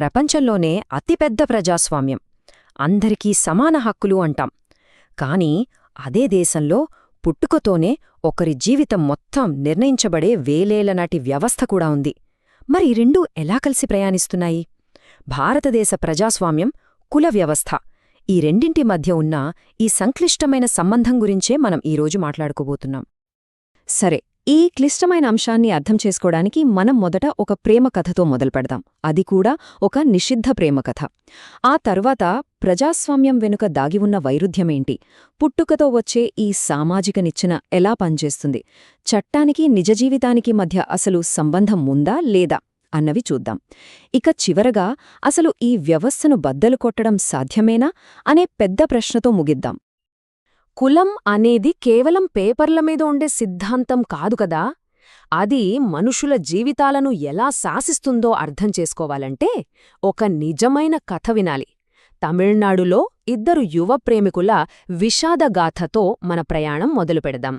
ప్రపంచంలోనే అతిపెద్ద ప్రజాస్వామ్యం. అందరికీ సమాన హక్కులు అంటాం. కాని అదే దేశంలో పుట్టుకతోనే ఒకరి జీవితం మొత్తం నిర్ణయించబడే వేలేలనాటి వ్యవస్థ కూడా ఉంది. మరి రెండూ ఎలా కలిసి ప్రయాణిస్తున్నాయి? భారతదేశ ప్రజాస్వామ్యం కుల వ్యవస్థ. ఈ రెండింటి మధ్య ఉన్న ఈ సంక్లిష్టమైన సంబంధం గురించే మనం ఈరోజు మాట్లాడుకోబోతున్నాం. సరే ఈ క్లిష్టమైన అంశాన్ని అర్థం చేసుకోవడానికి మనం మొదట ఒక ప్రేమ కథతో మొదలుపెడదాం అది కూడా ఒక నిషిద్ధ ప్రేమ కథ. ఆ తర్వాత ప్రజాస్వామ్యం వెనుక దాగి ఉన్న వైరుధ్యమేంటి? పుట్టుకతో వచ్చే ఈ సామాజిక నిచ్చెన ఎలా పనిచేస్తుంది? చట్టానికి నిజ జీవితానికి మధ్య అసలు సంబంధం ఉందా లేదా అన్నవి చూద్దాం. ఇక చివరగా అసలు ఈ వ్యవస్థను బద్దలు కొట్టడం సాధ్యమేనా అనే పెద్ద ప్రశ్నతో ముగిద్దాం. కులం అనేది కేవలం పేపర్ల మీద ఉండే సిద్ధాంతం కాదు కదా. అది మనుషుల జీవితాలను ఎలా శాసిస్తుందో అర్థం చేసుకోవాలంటే ఒక నిజమైన కథ వినాలి. తమిళనాడులో ఇద్దరు యువ ప్రేమికుల విషాదగాథతో మన ప్రయాణం మొదలుపెడదాం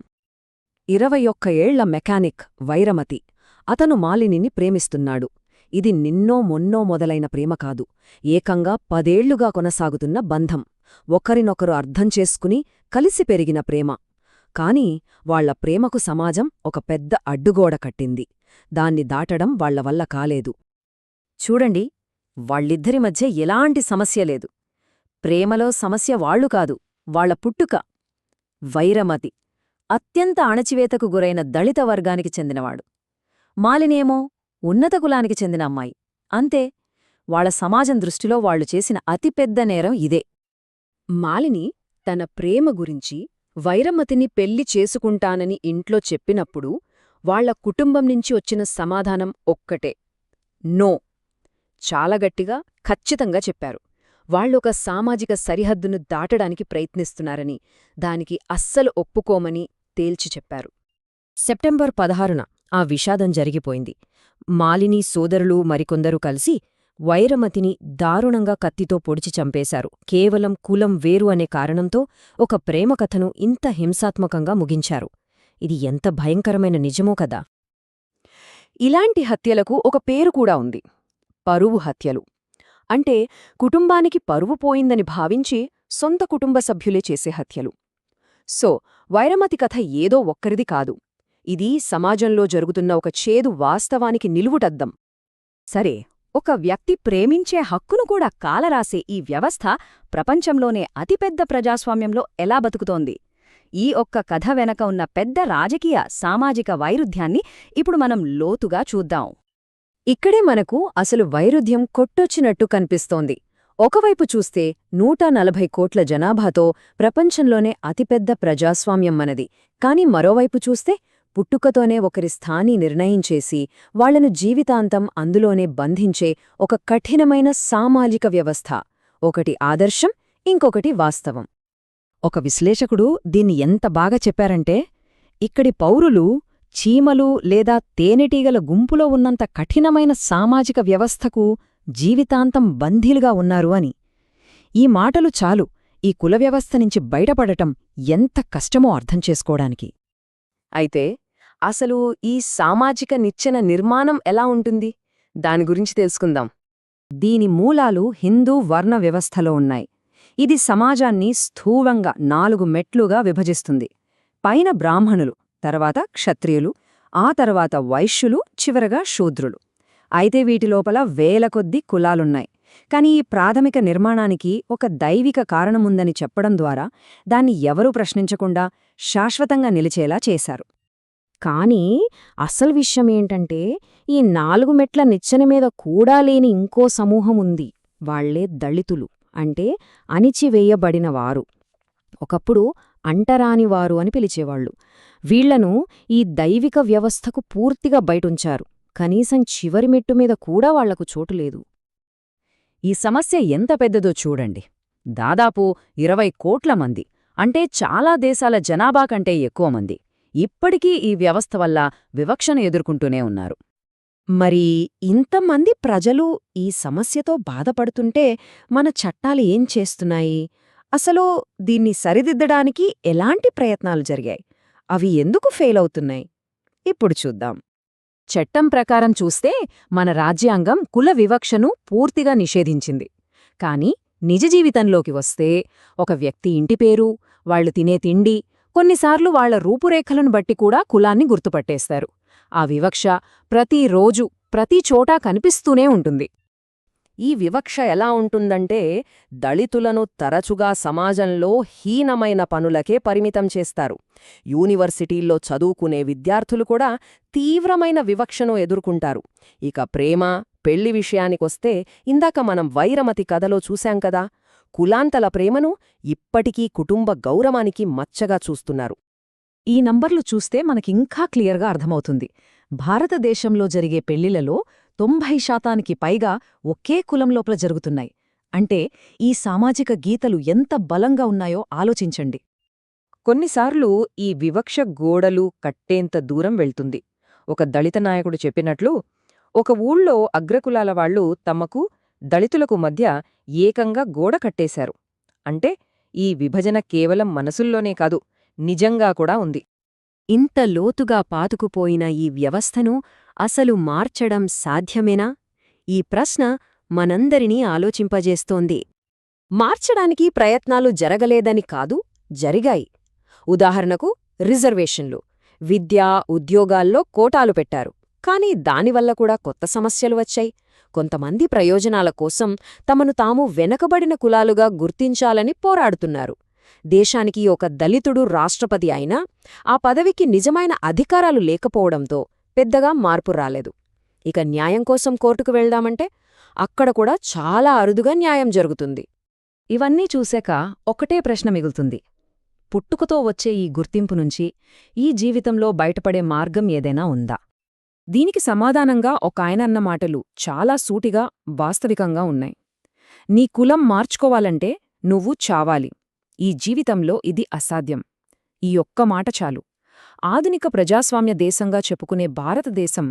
ఇరవై ఒక్క ఏళ్ళ మెకానిక్ వైరమతి అతను మాలినిని ప్రేమిస్తున్నాడు. ఇది నిన్నో మొన్నో మొదలైన ప్రేమ కాదు. ఏకంగా పదేళ్ళుగా కొనసాగుతున్న బంధం. ఒకరినొకరు అర్థం చేసుకుని కలిసి పెరిగిన ప్రేమ. కాని వాళ్ళ ప్రేమకు సమాజం ఒక పెద్ద అడ్డుగోడ కట్టింది. దాన్ని దాటడం వాళ్ళ వల్ల కాలేదు. చూడండి వాళ్ళిద్దరి మధ్య ఎలాంటి సమస్య లేదు. ప్రేమలో సమస్య వాళ్ళు కాదు వాళ్ళ పుట్టుక. వైరమతి అత్యంత అణచివేతకు గురైన దళిత వర్గానికి చెందినవాడు. మాలినేమో ఉన్నత కులానికి చెందిన అమ్మాయి. అంతే వాళ్ళ సమాజం దృష్టిలో వాళ్ళు చేసిన అతిపెద్ద నేరం ఇదే. మాలిని తన ప్రేమ గురించి వైరమతిని పెళ్ళి చేసుకుంటానని ఇంట్లో చెప్పినప్పుడు వాళ్ళ కుటుంబం నుంచి వచ్చిన సమాధానం ఒక్కటే. నో! చాలా గట్టిగా ఖచ్చితంగా చెప్పారు. వాళ్ళొక సామాజిక సరిహద్దును దాటడానికి ప్రయత్నిస్తున్నారని దానికి అస్సలు ఒప్పుకోమని తేల్చి చెప్పారు. సెప్టెంబర్ పదహారున ఆ విషాదం జరిగిపోయింది. మాలిని సోదరులు మరికొందరు కలిసి వైరమతిని దారుణంగా కత్తితో పొడిచి చంపేశారు. కేవలం కులం వేరు అనే కారణంతో ఒక ప్రేమకథను ఇంత హింసాత్మకంగా ముగించారు. ఇది ఎంత భయంకరమైన నిజమో కదా! ఇలాంటి హత్యలకు ఒక పేరు కూడా ఉంది. పరువు హత్యలు. అంటే కుటుంబానికి పరువు పోయిందని భావించి సొంత కుటుంబ సభ్యులే చేసే హత్యలు. సో వైరమతి కథ ఏదో ఒక్కరిది కాదు. ఇది సమాజంలో జరుగుతున్న ఒక చేదు వాస్తవానికి నిలువుటద్దం. సరే ఒక వ్యక్తి ప్రేమించే హక్కును కూడా కాలరాసే ఈ వ్యవస్థ ప్రపంచంలోనే అతిపెద్ద ప్రజాస్వామ్యంలో ఎలా బతుకుతోంది? ఈ ఒక్క కథ వెనక ఉన్న పెద్ద రాజకీయ సామాజిక వైరుధ్యాన్ని ఇప్పుడు మనం లోతుగా చూద్దాం. ఇక్కడే మనకు అసలు వైరుధ్యం కొట్టొచ్చినట్టు కనిపిస్తోంది. ఒకవైపు చూస్తే నూట నలభై కోట్ల జనాభాతో ప్రపంచంలోనే అతిపెద్ద ప్రజాస్వామ్యం మనది. కాని మరోవైపు చూస్తే పుట్టుకతోనే ఒకరి స్థాని నిర్ణయించేసి వాళ్ళను జీవితాంతం అందులోనే బంధించే ఒక కఠినమైన సామాజిక వ్యవస్థ. ఒకటి ఆదర్శం ఇంకొకటి వాస్తవం. ఒక విశ్లేషకుడు దీన్ని ఎంత బాగా చెప్పారంటే ఇక్కడి పౌరులు చీమలు లేదా తేనెటీగల గుంపులో ఉన్నంత కఠినమైన సామాజిక వ్యవస్థకు జీవితాంతం బంధీలుగా ఉన్నారు అని. ఈ మాటలు చాలు. ఈ కుల వ్యవస్థ నుంచి బయటపడటం ఎంత కష్టమో అర్థం చేసుకోవడానికి. అయితే అసలు ఈ సామాజిక నిచ్చెన నిర్మాణం ఎలా ఉంటుంది? దాని గురించి తెలుసుకుందాం. దీని మూలాలు హిందూ వర్ణ వ్యవస్థలో ఉన్నాయి. ఇది సమాజాన్ని స్థూలంగా నాలుగు మెట్లుగా విభజిస్తుంది. పైన బ్రాహ్మణులు తర్వాత క్షత్రియులు ఆ తర్వాత వైశ్యులు చివరగా శూద్రులు. అయితే వీటి లోపల వేల కొద్దీ కులాలున్నాయి. కాని ఈ ప్రాథమిక నిర్మాణానికి ఒక దైవిక కారణముందని చెప్పడం ద్వారా దాన్ని ఎవరూ ప్రశ్నించకుండా శాశ్వతంగా నిలిచేలా చేశారు. కానీ అసలు విషయమేంటంటే ఈ నాలుగు మెట్ల నిచ్చెన మీద కూడా లేని ఇంకో సమూహం ఉంది. వాళ్ళే దళితులు. అంటే అణిచివేయబడినవారు. ఒకప్పుడు అంటరానివారు అని పిలిచేవాళ్ళు వీళ్ళను ఈ దైవిక వ్యవస్థకు పూర్తిగా బయటుంచారు. కనీసం చివరి మెట్టు మీద కూడా వాళ్ళకు చోటులేదు ఈ సమస్య ఎంత పెద్దదో చూడండి. దాదాపు ఇరవై కోట్ల మంది. అంటే చాలా దేశాల జనాభా కంటే ఎక్కువ మంది. ఇప్పటికీ ఈ వ్యవస్థ వల్ల వివక్షను ఎదుర్కొంటూనే ఉన్నారు. మరి ఇంతమంది ప్రజలు ఈ సమస్యతో బాధపడుతుంటే మన చట్టాలు ఏం చేస్తున్నాయి? అసలు దీన్ని సరిదిద్దడానికి ఎలాంటి ప్రయత్నాలు జరిగాయి? అవి ఎందుకు ఫెయిల్ అవుతున్నాయి? ఇప్పుడు చూద్దాం. చట్టం ప్రకారం చూస్తే మన రాజ్యాంగం కుల వివక్షను పూర్తిగా నిషేధించింది. కాని నిజ జీవితంలోకి వస్తే ఒక వ్యక్తి ఇంటి పేరు వాళ్ళు తినే తిండి కొన్నిసార్లు వాళ్ళ రూపురేఖలను బట్టి కూడా కులాన్ని గుర్తుపట్టేస్తారు. ఆ వివక్ష ప్రతిరోజు ప్రతి చోటా కనిపిస్తూనే ఉంటుంది. ఈ వివక్ష ఎలా ఉంటుందంటే దళితులను తరచుగా సమాజంలో హీనమైన పనులకే పరిమితం చేస్తారు. యూనివర్సిటీల్లో చదువుకునే విద్యార్థులు కూడా తీవ్రమైన వివక్షను ఎదుర్కొంటారు. ఇక ప్రేమ పెళ్ళి విషయానికొస్తే ఇందాక మనం వైరమతి కథలో చూశాం కదా కులాంతల ప్రేమను ఇప్పటికీ కుటుంబ గౌరవానికి మచ్చగా చూస్తున్నారు. ఈ నంబర్లు చూస్తే మనకింకా క్లియర్గా అర్థమవుతుంది. భారతదేశంలో జరిగే పెళ్ళిలలో తొంభై శాతానికి పైగా ఒకే కులం లోపల జరుగుతున్నాయి. అంటే ఈ సామాజిక గీతలు ఎంత బలంగా ఉన్నాయో ఆలోచించండి. కొన్నిసార్లు ఈ వివక్ష గోడలు కట్టేంత దూరం వెళ్తుంది. ఒక దళిత నాయకుడు చెప్పినట్లు ఒక ఊళ్ళో అగ్రకులాల వాళ్ళు తమకు దళితులకు మధ్య ఏకంగా గోడ కట్టేశారు. అంటే ఈ విభజన కేవలం మనసుల్లోనే కాదు నిజంగా కూడా ఉంది. ఇంత లోతుగా పాతుకుపోయిన ఈ వ్యవస్థను అసలు మార్చడం సాధ్యమేనా? ఈ ప్రశ్న మనందరినీ ఆలోచింపజేస్తోంది. మార్చడానికి ప్రయత్నాలు జరగలేదని కాదు జరిగాయి. ఉదాహరణకు రిజర్వేషన్లు. విద్యా ఉద్యోగాల్లో కోటాలు పెట్టారు. కాని దానివల్ల కూడా కొత్త సమస్యలు వచ్చాయి. కొంతమంది ప్రయోజనాల కోసం తమను తాము వెనకబడిన కులాలుగా గుర్తించాలని పోరాడుతున్నారు. దేశానికి ఒక దళితుడు రాష్ట్రపతి అయినా ఆ పదవికి నిజమైన అధికారాలు లేకపోవడంతో పెద్దగా మార్పు రాలేదు. ఇక న్యాయం కోసం కోర్టుకు వెళ్దామంటే అక్కడ కూడా చాలా అరుదుగా న్యాయం జరుగుతుంది. ఇవన్నీ చూశాక ఒకటే ప్రశ్న మిగులుతుంది. పుట్టుకతో వచ్చే ఈ గుర్తింపు నుంచి ఈ జీవితంలో బయటపడే మార్గం ఏదైనా ఉందా? దీనికి సమాధానంగా ఒక ఆయనన్న మాటలు చాలా సూటిగా వాస్తవికంగా ఉన్నాయి. నీ కులం మార్చుకోవాలంటే నువ్వు చావాలి. ఈ జీవితంలో ఇది అసాధ్యం. ఈ ఒక్క మాట చాలు. ఆధునిక ప్రజాస్వామ్య దేశంగా చెప్పుకునే భారతదేశం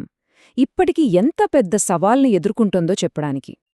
ఇప్పటికీ ఎంత పెద్ద సవాల్ని ఎదుర్కొంటోందో చెప్పడానికి.